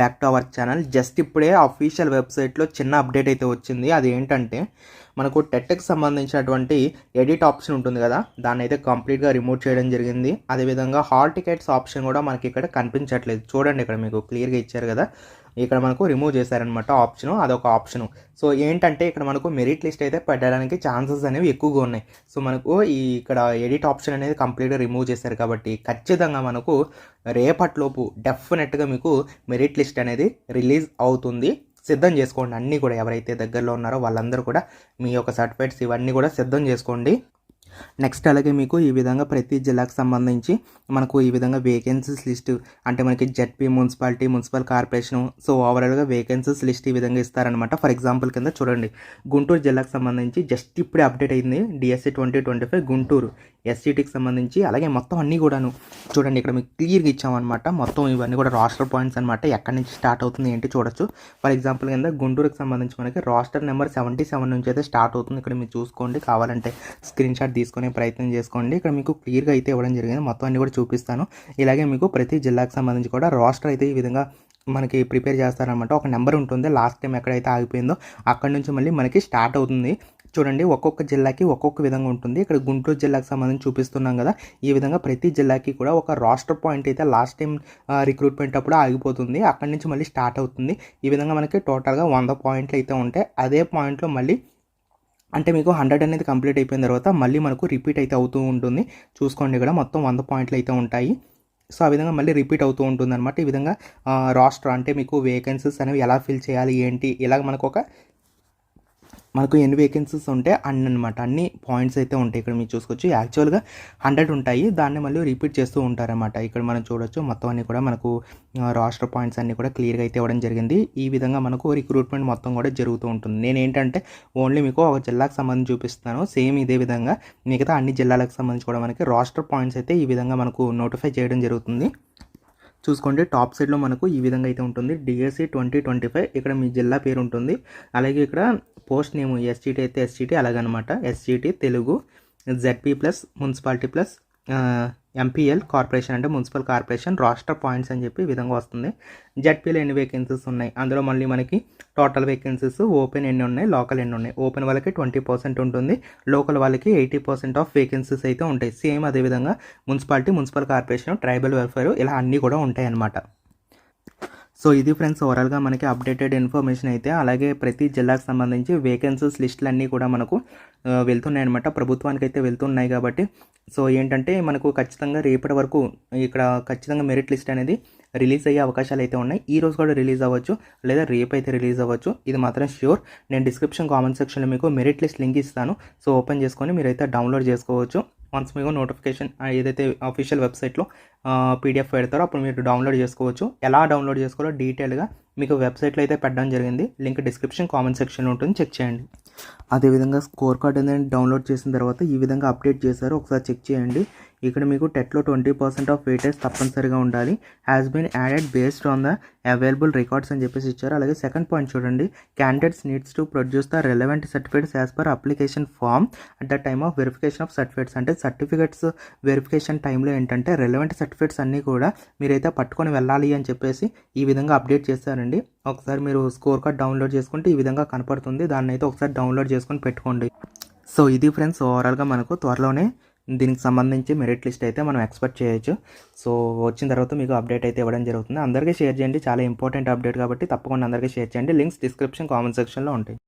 Back to our channel. Just ఇప్పుడే official వెబ్సైట్లో చిన్న అప్డేట్ అయితే వచ్చింది. అది ఏంటంటే మనకు టెట్కి సంబంధించినటువంటి ఎడిట్ ఆప్షన్ ఉంటుంది కదా దాన్ని అయితే కంప్లీట్గా రిమూవ్ చేయడం జరిగింది. అదేవిధంగా హాల్ టికెట్స్ ఆప్షన్ కూడా మనకి ఇక్కడ కనిపించట్లేదు. చూడండి ఇక్కడ మీకు క్లియర్గా ఇచ్చారు కదా. ఇక్కడ మనకు రిమూవ్ చేశారనమాట ఆప్షన్ అదొక ఆప్షన్ సో ఏంటంటే ఇక్కడ మనకు మెరిట్ లిస్ట్ అయితే పెట్టడానికి ఛాన్సెస్ అనేవి ఎక్కువగా ఉన్నాయి. సో మనకు ఈ ఇక్కడ ఎడిట్ ఆప్షన్ అనేది కంప్లీట్గా రిమూవ్ చేశారు కాబట్టి ఖచ్చితంగా మనకు రేపటిలోపు డెఫినెట్గా మీకు మెరిట్ లిస్ట్ అనేది రిలీజ్ అవుతుంది. సిద్ధం చేసుకోండి. అన్నీ కూడా ఎవరైతే దగ్గరలో ఉన్నారో వాళ్ళందరూ కూడా మీ యొక్క సర్టిఫికేట్స్ ఇవన్నీ కూడా సిద్ధం చేసుకోండి. నెక్స్ట్ అలాగే మీకు ఈ విధంగా ప్రతి జిల్లాకు సంబంధించి మనకు ఈ విధంగా వేకెన్సీస్ లిస్ట్ అంటే మనకి ZP municipality municipal corporation so ఓవరాల్గా వేకెన్సీస్ లిస్ట్ ఈ విధంగా ఇస్తారనమాట ఫర్ ఎగ్జాంపుల్ కింద చూడండి. గుంటూరు జిల్లాకు సంబంధించి జస్ట్ ఇప్పుడే అప్డేట్ అయింది DSC twenty twenty five Guntur. ఎస్సీటీకి సంబంధించి అలాగే మొత్తం అన్నీ కూడాను. చూడండి ఇక్కడ మీకు క్లియర్గా ఇచ్చామన్నమాట. మొత్తం ఇవన్నీ కూడా రాష్ట్ర పాయింట్స్ అనమాట ఎక్కడి నుంచి స్టార్ట్ అవుతుంది ఏంటి చూడొచ్చు. ఫర్ ఎగ్జాంపుల్ కింద గుంటూరుకి సంబంధించి మనకి రాస్టర్ నెంబర్ సెవెంటీ సెవెన్ నుంచి అయితే స్టార్ట్ అవుతుంది. ఇక్కడ మీరు చూసుకోండి. కావాలంటే స్క్రీన్ షాట్ తీసుకునే ప్రయత్నం చేసుకోండి. ఇక్కడ మీకు క్లియర్గా అయితే ఇవ్వడం జరిగింది. మొత్తం అన్ని కూడా చూపిస్తాను. ఇలాగే మీకు ప్రతి జిల్లాకు సంబంధించి కూడా రాస్టర్ అయితే ఈ విధంగా మనకి ప్రిపేర్ చేస్తారనమాట ఒక నెంబర్ ఉంటుంది. లాస్ట్ టైం ఎక్కడైతే ఆగిపోయిందో అక్కడ నుంచి మళ్ళీ మనకి స్టార్ట్ అవుతుంది. చూడండి ఒక్కొక్క జిల్లాకి ఒక్కొక్క విధంగా ఉంటుంది. ఇక్కడ గుంటూరు జిల్లాకు సంబంధించి చూపిస్తున్నాం కదా. ఈ విధంగా ప్రతి జిల్లాకి కూడా ఒక రాష్ట్ర పాయింట్ అయితే లాస్ట్ టైం రిక్రూట్మెంట్ అప్పుడు ఆగిపోతుంది. అక్కడి నుంచి మళ్ళీ స్టార్ట్ అవుతుంది. ఈ విధంగా మనకి టోటల్గా వంద పాయింట్లు అయితే ఉంటాయి. అదే పాయింట్లో మళ్ళీ అంటే మీకు హండ్రెడ్ అనేది కంప్లీట్ అయిపోయిన తర్వాత మళ్ళీ మనకు రిపీట్ అయితే అవుతూ ఉంటుంది. చూసుకోండి ఇక్కడ మొత్తం వంద పాయింట్లు అయితే ఉంటాయి. సో ఆ విధంగా మళ్ళీ రిపీట్ అవుతూ ఉంటుంది అనమాట ఈ విధంగా రాష్ట్ర అంటే మీకు వేకెన్సీస్ అనేవి ఎలా ఫిల్ చేయాలి ఏంటి? ఇలాగ మనకు ఒక మనకు ఎన్ని వేకెన్సీస్ ఉంటే అన్ని అనమాట అన్ని పాయింట్స్ అయితే ఉంటాయి. ఇక్కడ మీరు చూసుకోవచ్చు. యాక్చువల్గా హండ్రెడ్ ఉంటాయి. దాన్ని మళ్ళీ రిపీట్ చేస్తూ ఉంటారన్నమాట. ఇక్కడ మనం చూడొచ్చు. మొత్తం అన్ని కూడా మనకు రాష్ట్ర పాయింట్స్ అన్నీ కూడా క్లియర్గా అయితే ఇవ్వడం జరిగింది. ఈ విధంగా మనకు రిక్రూట్మెంట్ మొత్తం కూడా జరుగుతూ ఉంటుంది. నేను ఏంటంటే ఓన్లీ మీకు ఒక జిల్లాకు సంబంధించి చూపిస్తాను. సేమ్ ఇదే విధంగా మిగతా అన్ని జిల్లాలకు సంబంధించి కూడా మనకి రాష్ట్ర పాయింట్స్ అయితే ఈ విధంగా మనకు నోటిఫై చేయడం జరుగుతుంది. చూసుకోండి. టాప్ సైడ్లో మనకు ఈ విధంగా అయితే ఉంటుంది. డిఎస్సి ట్వంటీ ట్వంటీ ఫైవ్ ఇక్కడ మీ జిల్లా పేరు ఉంటుంది. అలాగే ఇక్కడ పోస్ట్ నేమ్ ఎస్టీటీ అయితే ఎస్టీటీ అలాగనమాట. SGT Telugu ZP plus municipality plus MPL corporation అంటే మున్సిపల్ కార్పొరేషన్ రాష్ట్ర పాయింట్స్ అని చెప్పి విధంగా వస్తుంది. జెడ్పీలో ఎన్ని వేకెన్సీస్ ఉన్నాయి? అందులో మళ్ళీ మనకి టోటల్ వేకెన్సీస్ ఓపెన్ ఎన్ని ఉన్నాయి? లోకల్ ఎన్ని ఉన్నాయి? ఓపెన్ వాళ్ళకి ట్వంటీ పర్సెంట్ ఉంటుంది. లోకల్ వాళ్ళకి ఎయిటీ పర్సెంట్ ఆఫ్ వేకెన్సీస్ అయితే ఉంటాయి. సేమ్ అదేవిధంగా municipality municipal corporation tribal welfare ఇలా అన్నీ కూడా ఉంటాయి అన్నమాట సో ఇది ఫ్రెండ్స్ ఓవరాల్గా మనకి అప్డేటెడ్ ఇన్ఫర్మేషన్ అయితే అలాగే ప్రతి జిల్లాకు సంబంధించి వేకెన్సీస్ లిస్టులు అన్నీ కూడా మనకు వెళ్తున్నాయి అనమాట ప్రభుత్వానికి అయితే వెళ్తున్నాయి కాబట్టి. సో ఏంటంటే మనకు ఖచ్చితంగా రేపటి వరకు ఇక్కడ ఖచ్చితంగా మెరిట్ లిస్ట్ అనేది రిలీజ్ అయ్యే అవకాశాలు అయితే ఉన్నాయి. ఈ రోజు కూడా రిలీజ్ అవ్వచ్చు లేదా రేపు అయితే రిలీజ్ అవ్వచ్చు. ఇది మాత్రం ష్యూర్. నేను డిస్క్రిప్షన్ కామెంట్ సెక్షన్లో మీకు మెరిట్ లిస్ట్ లింక్ ఇస్తాను. సో ఓపెన్ చేసుకొని మీరైతే డౌన్లోడ్ చేసుకోవచ్చు. వన్స్ మీకు నోటిఫికేషన్ ఏదైతే అఫీషియల్ వెబ్సైట్లో పీడిఎఫ్ పెడతారో అప్పుడు మీరు డౌన్లోడ్ చేసుకోవచ్చు. ఎలా డౌన్లోడ్ చేసుకోవాలో డీటెయిల్గా మీకు వెబ్సైట్లో అయితే పెట్టడం జరిగింది. లింక్ డిస్క్రిప్షన్ కామెంట్ సెక్షన్లో ఉంటుంది. చెక్ చేయండి. అదేవిధంగా స్కోర్ కార్డ్ అనేది డౌన్లోడ్ చేసిన తర్వాత ఈ విధంగా అప్డేట్ చేశారు. ఒకసారి చెక్ చేయండి. ఇక్కడ మీకు టెట్లో ట్వంటీ పర్సెంట్ ఆఫ్ వెయిటేజ్ తప్పనిసరిగా ఉండాలి. Has been added based on the available records అని చెప్పేసి ఇచ్చారు. అలాగే సెకండ్ పాయింట్ చూడండి. Candidates needs to produce the relevant certificates as per application form at the time of verification of certificates అంటే certificates verification టైంలో ఏంటంటే రెలవెంట్ సర్టిఫికేట్స్ అన్నీ కూడా మీరైతే పట్టుకొని వెళ్ళాలి అని చెప్పేసి ఈ విధంగా అప్డేట్ చేస్తారండి ఒకసారి మీరు స్కోర్ కార్డ్ డౌన్లోడ్ చేసుకుంటే ఈ విధంగా కనపడుతుంది. దాన్ని అయితే ఒకసారి డౌన్లోడ్ చేసుకొని పెట్టుకోండి. సో ఇది ఫ్రెండ్స్ ఓవరాల్గా మనకు త్వరలోనే దీనికి సంబంధించి మెరిట్ లిస్ట్ అయితే మనం ఎక్స్పెక్ట్ చేయొచ్చు. సో వచ్చిన తర్వాత మీకు అప్డేట్ అయితే ఇవ్వడం జరుగుతుంది. అందరికీ షేర్ చేయండి. చాలా ఇంపార్టెంట్ అప్డేట్ కాబట్టి తప్పకుండా అందరికీ షేర్ చేయండి. లింక్స్ డిస్క్రిప్షన్ కామెంట్ సెక్షన్లో ఉంటాయి.